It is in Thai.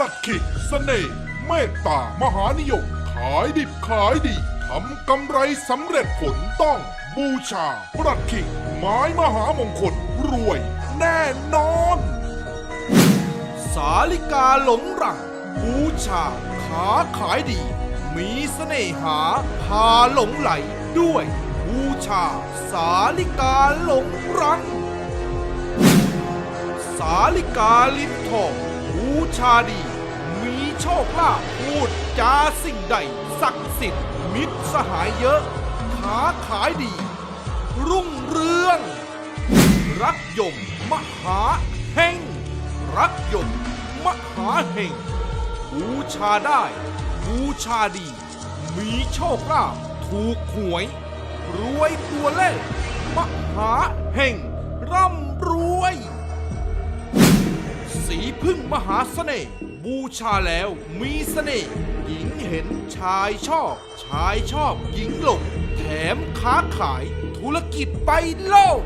ลัดขิกเสน่ห์เมตตามหานิยม ขายดิบขายดีทำกำไรสำเร็จผลต้องบูชาประขิกไม้มหามงคลรวยแน่นอน สาลิกาหลงรัง บูชาขาขายดี มีเสน่หาพาหลงไหลด้วย บูชาสาลิกาหลงรัง สาลิกาลิ้นทอง บูชาดี มีโชคลาภพูดจาสิ่งใด ศักดิ์สิทธิ์มิตรสหายเยอะขาขายดี รุ่งเรือง รักยม มหาเฮงรักยม มหาเฮงบูชาได้ บูชาดี มีโชคลาภถูกหวย รวยตัวเลขมหาเฮงร่ำรวย พึ่งมหาเสน่ห์บูชาแล้วมีเสน่ห์หญิงเห็นชายชอบ ชายชอบหญิงหลง แถมค้าขายธุรกิจไปโลก